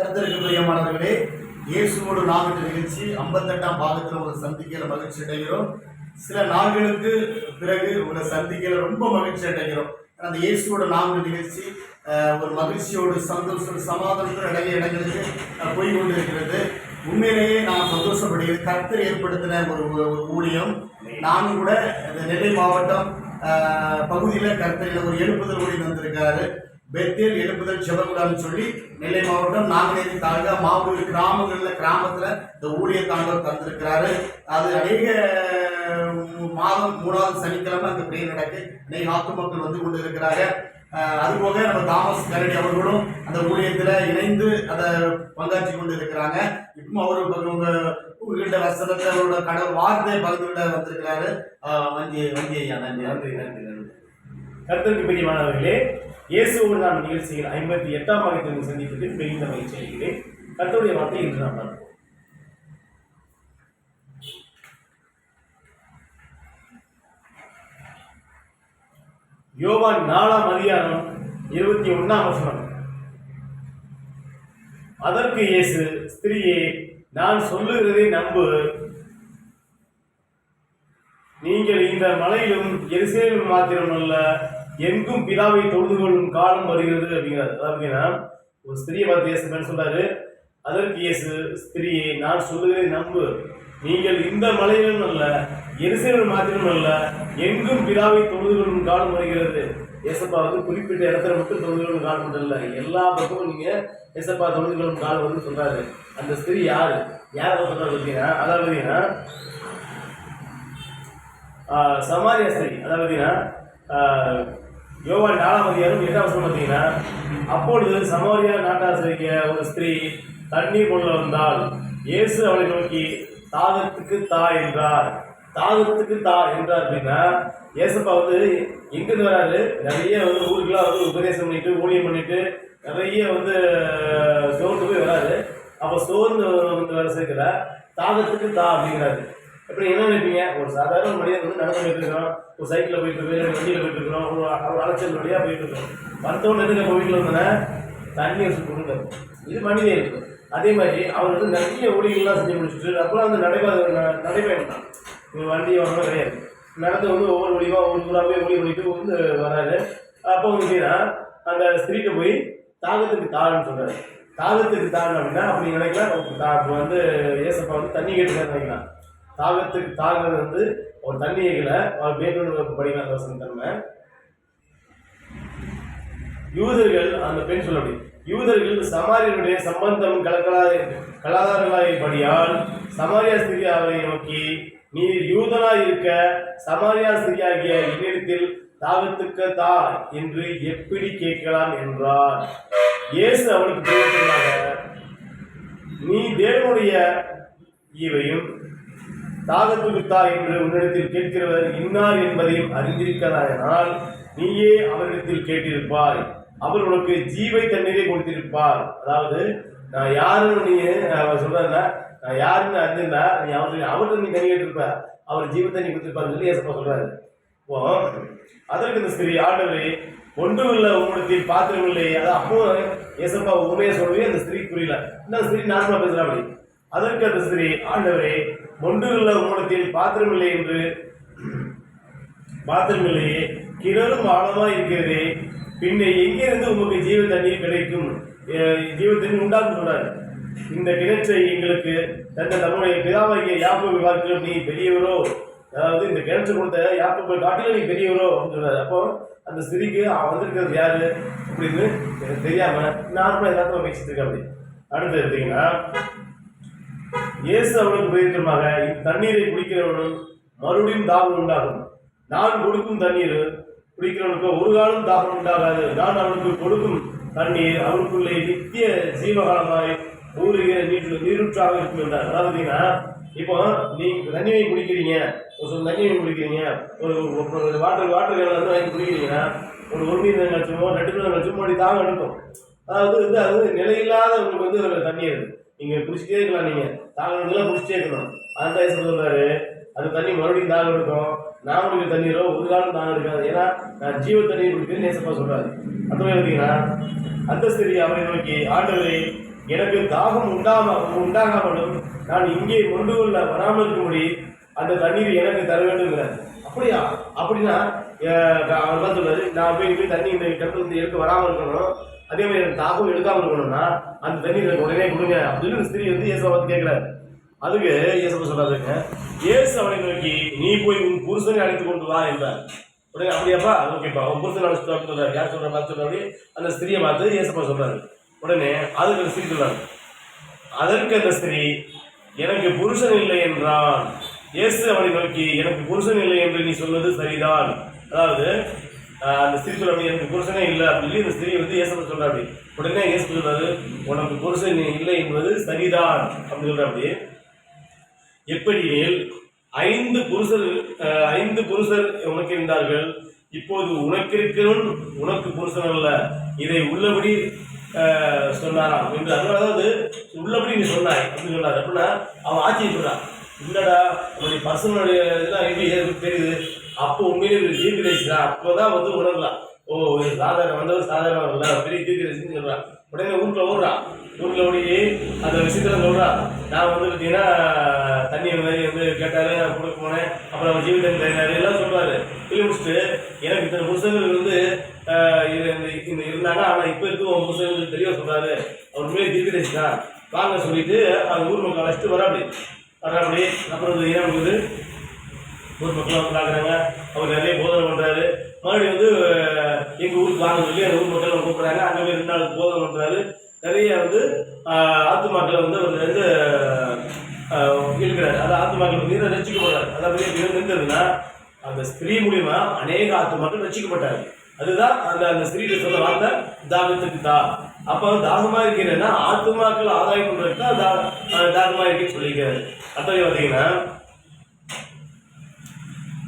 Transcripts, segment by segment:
கருத்தருக்கு பிரியமானவர்களே இயேசுவோடு நாம் நிகழ்ச்சி ஐம்பத்தெட்டாம் பாகத்தில் உங்களை சந்திக்கிற மகிழ்ச்சி அடைகிறோம். சில நாட்களுக்கு பிறகு உங்களை சந்திக்கிற ரொம்ப மகிழ்ச்சி அடைகிறோம். அந்த இயேசுவோட நாம் நிகழ்ச்சி ஒரு மகிழ்ச்சியோடு சந்தோஷம் சமாதானத்தோடு அடைய இடங்களுக்கு போய் கொண்டிருக்கிறது உண்மையிலேயே நான் சந்தோஷப்படுகிறேன். கர்த்தர் ஏற்படுத்தின ஒரு ஊழியம். நானும் கூட இந்த நெல்லை மாவட்டம் பகுதியில் கர்த்தரில் ஒரு எழுப்புதல் ஊழியம் வந்திருக்காரு பெத்தேல் எழுப்புதல் செவகுடான்னு சொல்லி நெல்லை மாவட்டம் நாங்குநேரி தாலுகா மாவட்ட கிராமங்களில் கிராமத்தில் இந்த ஊழியத்தாண்டவர் தந்திருக்கிறாரு அது அநேக மாதம் மூணாவது சனிக்கிழமை அந்த பிரேயர் நடக்கு. அநேக ஆத்து மக்கள் வந்து கொண்டு இருக்கிறாங்க அதுபோக நம்ம தாமஸ் கரடி அவர்களும் அந்த ஊழியத்தில் இணைந்து அதை பங்காற்றி கொண்டு இருக்கிறாங்க இப்போ அவர் உங்க உங்ககிட்ட வசனத்தை அவரோட கடவுள் வார்த்தை பகிர்ந்துகிட்ட வந்திருக்கிறாரு. வங்கி வங்கி ஐயா நன்றி நன்றி நன்றி. நன்றி கர்த்தருக்கு பிரியமானவர்களே இயேசுவோடு நாம் நிகழ்ச்சியில் ஐம்பத்தி எட்டாம் பாகத்தில் சந்திப்பதில் மிகுந்த மகிழ்ச்சி அடைகிறேன். கர்த்தருடைய வார்த்தை இன்று நாம் பார்ப்போம். யோவான் நாலாம் அதிகாரம் இருபத்தி ஒன்னாம் வசனம். அதற்கு இயேசு ஸ்திரீயே நான் சொல்லுகிறதை நம்பு. நீங்கள் இந்த மலையிலும் எருசலேமில் மாத்திரமல்ல எங்கும் பிதாவை தொழுது கொள்ளும் காலம் வருகிறது அப்படிங்கிறார். அதாவது பார்த்தீங்கன்னா, ஒரு ஸ்திரியை பார்த்து இயேசு சொல்றாரு அதற்கு இயேசு ஸ்திரியை நான் சொல்லுகிறதை நம்பு. நீங்கள் இந்த மலையிலும் அல்ல எரிசலும் மாத்திரம் அல்ல எங்கும் பிதாவை தொழுது கொள்ளும் காலம் வருகிறது. ஏசப்பா வந்து குறிப்பிட்ட இடத்துல மட்டும் தொழுது கொள்ளும் காலம் மட்டும் இல்லை எல்லா பக்கமும் நீங்க ஏசப்பா தொழுது கொள்ளும் காலம் வந்து சொல்றாரு. அந்த ஸ்திரீ யாரு? யாரை சொல்றாரு பார்த்தீங்கன்னா அதாவது பார்த்தீங்கன்னா ஆஹ் சமாரிய அதாவது பார்த்தீங்கன்னா யோவான் நாலாம் அதிகாரம் எட்டாம் வருஷம் பார்த்தீங்கன்னா அப்பொழுது சமோரியா நாட்டாசிரிய ஒரு ஸ்திரீ தண்ணீர் கொள்ள வந்தால் இயேசு அவளை நோக்கி தாகத்துக்கு தா என்றார். தாகத்துக்கு தா என்றார் அப்படின்னா ஏசப்பா வந்து எங்கிருந்து வராரு? நிறைய வந்து ஊருக்குலாம் வந்து உபதேசம் பண்ணிட்டு ஊழியம் பண்ணிட்டு நிறைய வந்து சோர்ந்து போய் வராரு. அப்போ சோர்ந்து வந்து வர சேர்க்கிற தாகத்துக்கு தா அப்படிங்கிறாரு. எப்படி என்ன நினைப்பீங்க? ஒரு சாதாரண மனிதன் வந்து நடந்து போயிட்டு இருக்கிறோம் ஒரு சைக்கிளில் போயிட்டு இருக்கோம் வண்டியில் போயிட்டு இருக்கிறோம் ஒரு அலைச்சல் வழியாக போயிட்டு இருக்கிறோம் வந்தவொடனே எதுக்கு நம்ம வீட்டில் வந்தோன்னே தண்ணி வச்சு கொடுங்க. இது மனித. இருக்கு அதே மாதிரி அவர் வந்து நிறைய ஊழிகள்லாம் செஞ்சு முடிச்சுட்டு அப்புறம் அந்த நடைபாதை நடைபயணம் தான் ஒரு வண்டி வரணும் கிடையாது. நடந்து வந்து ஒவ்வொரு வழியாக ஒவ்வொரு ஊராகவே ஒளி பண்ணிட்டு வந்து வராரு. அப்போ வந்து அந்த ஸ்திரீட்ட போய் தாகத்துக்கு தாழ்னு சொல்கிறாரு தாகத்துக்கு தாழ்னு அப்படின்னா அப்படி நினைக்கலாம். தா- வந்து ஏசப்பா வந்து தண்ணி கேட்டுக்காரு நினைக்கலாம். தாகத்துக்கு தாகம் வந்து ஒரு தண்ணி கேட்கல அவர் பேருந்து படிக்கலாம் அந்த வசனம் தன்மை யூதர்கள் அந்த பெண் சொல்ல முடியும். யூதர்கள் சமாரியருடைய சம்பந்தம் கலக்கலாத கலாதாரங்களாகியபடியால் சமாரியா சிரியாவை நோக்கி நீர் யூதனாய் இருக்க சமாரியா சிரியாகிய என்னிடத்தில் தாகத்துக்கு தா என்று எப்படி கேட்கலாம் என்றார். இயேசு அவனுக்கு நீ தேவனுடைய ஈவையும் தாகத்துக்கு என்று உன்னிடத்தில் கேட்கிறவர் இன்னார் என்பதையும் அறிந்திருக்கிறாயனால் நீயே அவரிடத்தில் கேட்டிருப்பாய். அவர் உனக்கு ஜீவை தண்ணீரை கொடுத்திருப்பார். அதாவது நான் யாருன்னு நீ அவர் சொல்றல நான் யாருன்னு அறிந்திருந்தா நீ அவர் அவர்கிட்ட நீ தண்ணி கேட்டிருப்ப. அவர் ஜீவ தண்ணி கொடுத்திருப்பாருன்னு சொல்லி ஏசப்பா சொல்றாரு. இப்போ அதற்கு இந்த ஸ்திரீ ஆண்டவரே ஒன்றுமில்ல பாத்திரம் இல்லை அதான் அப்போ ஏசப்பா உண்மையை சொல்லவே அந்த ஸ்திரீ புரியல. இந்த ஸ்திரீ நார்மலா பேசுறா அப்படி? அதற்கு அந்த ஸ்திரீ ஆண்டவரே ஒன்றுமில்ல உம்மிடத்தில் பாத்திரமில்லை என்று. பாத்திரமில்லையே கிணறும் ஆழமாக இருக்கிறதே. பின்ன எங்கிருந்து உமக்கு ஜீவ தண்ணீர் கிடைக்கும்? அஹ் ஜீவ தண்ணீர் உண்டாகும் சொல்றாரு. இந்த கிணற்றை எங்களுக்கு தந்த நம்முடைய பிதாவாகிய யாப்பு பார்க்கிறோம் நீ பெரியவரோ. அதாவது இந்த கிணற்று கொடுத்த போய் காட்டிலும் நீ பெரியவரோ அப்படின்னு சொல்றாரு. அப்போ அந்த ஸ்திரீக்கு வந்திருக்கிறது யாரு? அப்படின்னு எனக்கு தெரியாம நார்மலாக எல்லாத்தையும் பேசிட்டு இருக்கா அப்படி அடுத்து எடுத்தீங்கன்னா இயேசு அவனுக்கு உபயோகமாக இத்தண்ணீரை குடிக்கிறவனும் மறுபடியும் தாகம் உண்டாகும். நான் கொடுக்கும் தண்ணீர் குடிக்கிறவனுக்கு ஒரு காலம் தாகம் உண்டாகாது. நான் அவனுக்கு கொடுக்கும் தண்ணீர் அவனுக்குள்ளே நித்திய ஜீவகாலமாய் ஊறுகிற நீட்டில் நீரூற்றாக இருக்கும் என்றார். அதாவது பார்த்தீங்கன்னா இப்போ நீ தண்ணியை குடிக்கிறீங்க ஒரு சொல் தண்ணி குடிக்கிறீங்க ஒரு ஒரு வாட்டர் வாட்டர் கேனில் வந்து வாங்கி குடிக்கிறீங்கன்னா ஒரு ஒரு நீர் லட்சமோ ரெண்டு மீன் லட்சமோ அப்படி தாகம் எடுக்கும். அதாவது வந்து அது நிலையில்லாத உங்களுக்கு வந்து தண்ணி இருக்குது நீங்கள் குடிச்சிட்டே இருக்கலாம் நீங்க தாகம் இருக்கணும். அதுதான் சொல்லுறாரு அந்த தண்ணி மறுபடியும் தாகம் எடுக்கும். நான் குடிக்கிற தண்ணீரோ ஒரு காலம் தாகம் எடுக்காது. ஏன்னா நான் ஜீவ தண்ணீர் குடிக்கிறது நேசப்பா சொல்றாரு. அந்த மாதிரி பார்த்தீங்கன்னா அந்த ஸ்திரி அவரை நோக்கி ஆண்டவரை எனக்கு தாகம் உண்டாம உண்டாகாமலும் நான் இங்கே கொண்டு கொள்ள வராமல் இருக்கும்படி அந்த தண்ணீர் எனக்கு தர வேண்டுங்கிறார் அப்படியா? அப்படின்னா அவர் தான் சொல்றாரு நான் போய் போய் தண்ணி இந்த கிணத்துல இருந்து எடுக்க வராமல் இருக்கணும். அதே மாதிரி எனக்கு தாகம் எடுக்காமல் இருக்கணும்னா அந்த தண்ணீர் எனக்கு உடனே கொடுங்க. அப்படின்னு ஸ்திரீ வந்து இயேசுவை பார்த்து கேட்குறாரு. அதுக்கு இயேசு சொல்றாருங்க இயேசு அவனை நோக்கி நீ போய் உன் புருஷனை அழைத்து கொண்டு வா என்றார். உடனே அப்படியாப்பா ஓகேப்பா உன் புருஷன் அழைச்சிட்டு சொல்றாரு. யார் சொல்ற பார்த்து சொல்றாரு. அந்த ஸ்திரியை பார்த்து இயேசப்பா சொல்றாரு. உடனே அதுக்கு அந்த ஸ்திரீ சொல்றாரு அதற்கு அந்த ஸ்திரீ எனக்கு புருஷன் இல்லை என்றான். இயேசு அவனை நோக்கி எனக்கு புருஷன் இல்லை என்று நீ சொல்வது சரிதான். அதாவது அந்த ஸ்திரீ அப்படி எனக்கு புருஷனே இல்லை அப்படின்னு சொல்லி இந்த ஸ்திரீ வந்து இயேசு சொல்றாரு. உடனே இயேசு சொல்றாரு உனக்கு புருஷன் இல்லை என்பது சரிதான் அப்படின்னு சொல்றாரு எப்படியில் ஐந்து புருஷர் ஐந்து புருஷர் உனக்கு இருந்தார்கள். இப்போது உனக்கு இருக்கிறவன் உனக்கு புருஷன் அல்ல. இதை உள்ளபடி சொன்னாராம் என்று. அதனால அதாவது உள்ளபடி நீ சொன்னாய் அப்படின்னு சொன்னார். அப்படின்னா அவன் ஆச்சரியப்படுறான் இல்லடா அவனுடைய பர்சனுடைய இதெல்லாம் எப்படி தெரியுது. அப்போ உண்மையிலே ஒரு தீர்க்கதரிசி தான். அப்போதான் வந்து உணரலாம் ஓ சாதாரண வந்தவர் சாதாரண இல்ல பெரிய தீர்க்கதரிசின்னு சொல்றான் உடனே வீட்டுல ஓடுறான் வீட்டுல ஓடி அந்த விஷயத்துல சொல்றான் நான் வந்து பார்த்தீங்கன்னா தண்ணி மாதிரி வந்து கேட்டாரு நான் கொடுக்க போனேன். அப்புறம் அவர் ஜீவிதம் தேடினாரு எல்லாம் சொல்றாரு சொல்லி முடிச்சுட்டு எனக்கு இத்தனை புருஷங்கள் வந்து இது இந்த- இந்த இருந்தாங்க. ஆனால் இப்போ இருக்க உன் புருஷங்களுக்கு தெரிய சொல்றாரு. அவர் உண்மையிலே தீர்க்கதரிசி தான். வாங்க சொல்லிட்டு அந்த ஊர் மக்கள் அழைச்சிட்டு வராப்படி வராப்படி அப்புறம் என்ன பண்ணுது? ஊர் மக்கள் வந்து பார்க்குறாங்க. அவர் நிறைய போதனை பண்ணுறாரு மறுபடியும் வந்து எங்கள் ஊருக்கு வாங்க சொல்லி அந்த ஊர் மக்கள் கூப்பிட்றாங்க. அங்கே போய் ரெண்டு நாள் போதனை பண்ணுறாரு நிறைய வந்து ஆத்து மக்களை வந்து அவர் வந்து ஆஹ், இழுக்கிறாரு. அது ஆத்து மக்கள் வந்து ரசிக்கப்படுறாரு அதாவது எப்படி இருந்ததுன்னா அந்த ஸ்திரீ மூலியமா அநேக ஆத்து மக்கள் ரசிக்கப்பட்டாரு அதுதான் அந்த அந்த ஸ்திரீ சொல்ல வார்த்தை தாகத்துக்கு தா. அப்ப தாகமா இருக்கிறேன்னா ஆத்துமாக்கள் ஆதாயம் பண்றதுக்கு தான் தா- ஆஹ், தாகமா இருக்குன்னு சொல்லியிருக்காரு அத்தகைய பார்த்தீங்கன்னா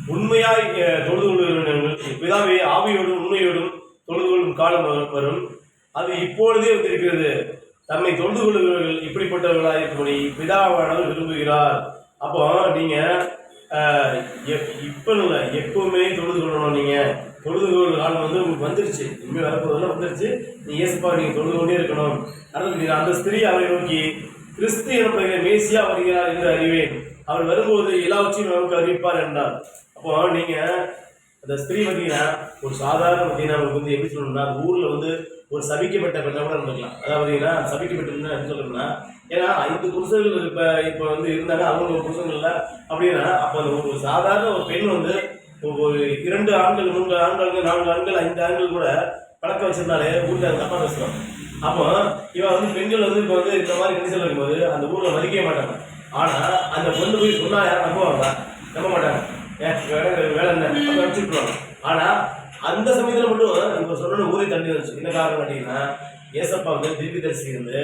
உண்மையாய் தொழுது கொள்கிறவர்கள் பிதாவை ஆவியோடும் உண்மையோடும் தொழுது கொள்ளும் காலம் வரும்- அது இப்பொழுதே வந்திருக்கிறது. தம்மை தொழுது கொள்கிறவர்கள் இப்படிப்பட்டவர்களாக இருக்கும்படி பிதாவானவர் விரும்புகிறார். அப்போ நீங்க எப்- இப்ப இல்லை எப்பவுமே தொழுது கொள்ளணும் நீங்க. தொழுது கொள்ளும் காலம் வந்து உங்களுக்கு வந்துருச்சு. இனிமேல் வரப்போதெல்லாம் வந்துருச்சு. நீ இயேசுப்பா நீங்க தொழுது கொண்டே இருக்கணும். அடுத்து அந்த ஸ்திரீ அவரை நோக்கி கிறிஸ்து எனப்படுகிற மேசியா வருகிறார் என்று அறிவேன். அவர் வரும்போது எல்லாவற்றையும் நமக்கு அறிவிப்பார் என்றார். அப்போ நீங்க அந்த ஸ்திரீ பார்த்தீங்கன்னா ஒரு சாதாரண பார்த்தீங்கன்னா வந்து எப்படி சொல்லணும்னா அந்த ஊர்ல வந்து ஒரு சபிக்கப்பட்ட பெண்ணை கூட இருந்துக்கலாம் அதாவது பார்த்தீங்கன்னா சபிக்கப்பட்ட என்ன சொல்லணும்னா ஏன்னா ஐந்து புருஷர்கள் இப்ப இப்ப வந்து இருந்தாங்க அவங்க ஒரு புருஷங்கள் இல்லை. அப்படின்னா அப்போ அந்த ஒரு சாதாரண ஒரு பெண் வந்து ஒரு இரண்டு ஆண்கள் மூன்று ஆண்கள் நான்கு ஆண்கள் ஐந்து ஆண்கள் கூட பழக்க வச்சிருந்தாலே ஊர்ல அது தப்பா பேசுவாங்க அப்போ இவன் வந்து பெண்கள் வந்து இப்போ வந்து இந்த மாதிரி கண்டிஷன் இருக்கும்போது அந்த ஊர்ல மதிக்கவே மாட்டாங்க. ஆனா அந்த பொண்ணு போய் சொன்னா யாரும் நம்புவாங்க நம்ப மாட்டாங்க. ஏன் வேலை வேலை என்ன அப்ப அனுப்பிச்சுட்ருவாங்க ஆனா அந்த சமயத்துல மட்டும் இப்போ சொன்ன ஊரே தண்ணி வந்துச்சு என்ன காரணம் கேட்டீங்கன்னா ஏசப்பா வந்து தீர்க்கதரிசி இருந்து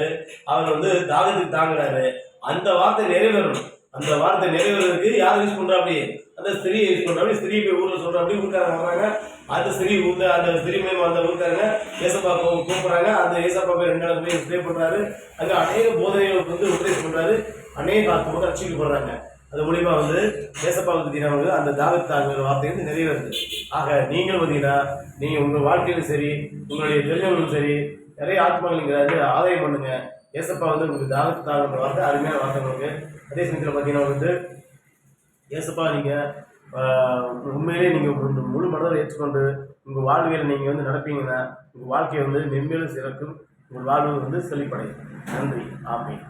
அவர் வந்து தாகத்துக்கு தாங்குறாரு. அந்த வார்த்தை நிறைவேறணும். அந்த வார்த்தை நிறைவேறதுக்கு யார் யூஸ் பண்றா அப்படி அந்த ஸ்திரீ யூஸ் பண்றா அப்படி ஸ்திரீ போய் ஊர்ல சொல்றா அப்படி ஊருக்காரங்க வர்றாங்க. அந்த ஸ்திரீ ஊர்ல அந்த ஸ்திரீ மூலியமா அந்த ஊருக்காரங்க ஏசப்பா கூப்பிடுறாங்க. அந்த ஏசப்பா போய் ரெண்டு நாள் போய் ஸ்டே பண்றாரு. அங்க அநேக போதனைகளுக்கு வந்து உபதேசம் பண்றாரு அநேக மக்கள் ரசிக்கப்படுறாங்க அது மூலியமா வந்து ஏசப்பா பார்த்தீங்கன்னா வந்து அந்த தாகத்தாங்கிற வார்த்தை வந்து நிறைவேறுது. ஆக நீங்களும் பார்த்தீங்கன்னா நீங்கள் உங்கள் வாழ்க்கையிலும் சரி உங்களுடைய தெரிஞ்சவங்களும் சரி நிறைய ஆத்மாக்கள் நீங்க வந்து ஆதாயம் பண்ணுங்க. ஏசப்பா வந்து உங்களுக்கு தாகத்தாங்கிற வார்த்தை அருமையான வார்த்தை உங்களுக்கு அதே சமயத்தில் பார்த்தீங்கன்னா வந்து ஏசப்பா நீங்கள் உண்மையிலேயே நீங்கள் முழு மனதில் ஏற்றுக்கொண்டு உங்கள் வாழ்வியல் நீங்கள் வந்து நடப்பீங்கன்னா உங்கள் வாழ்க்கை வந்து மென்மேலும் சிறக்கும் உங்கள் வாழ்வு வந்து செழிப்படையும். நன்றி. ஆமென்.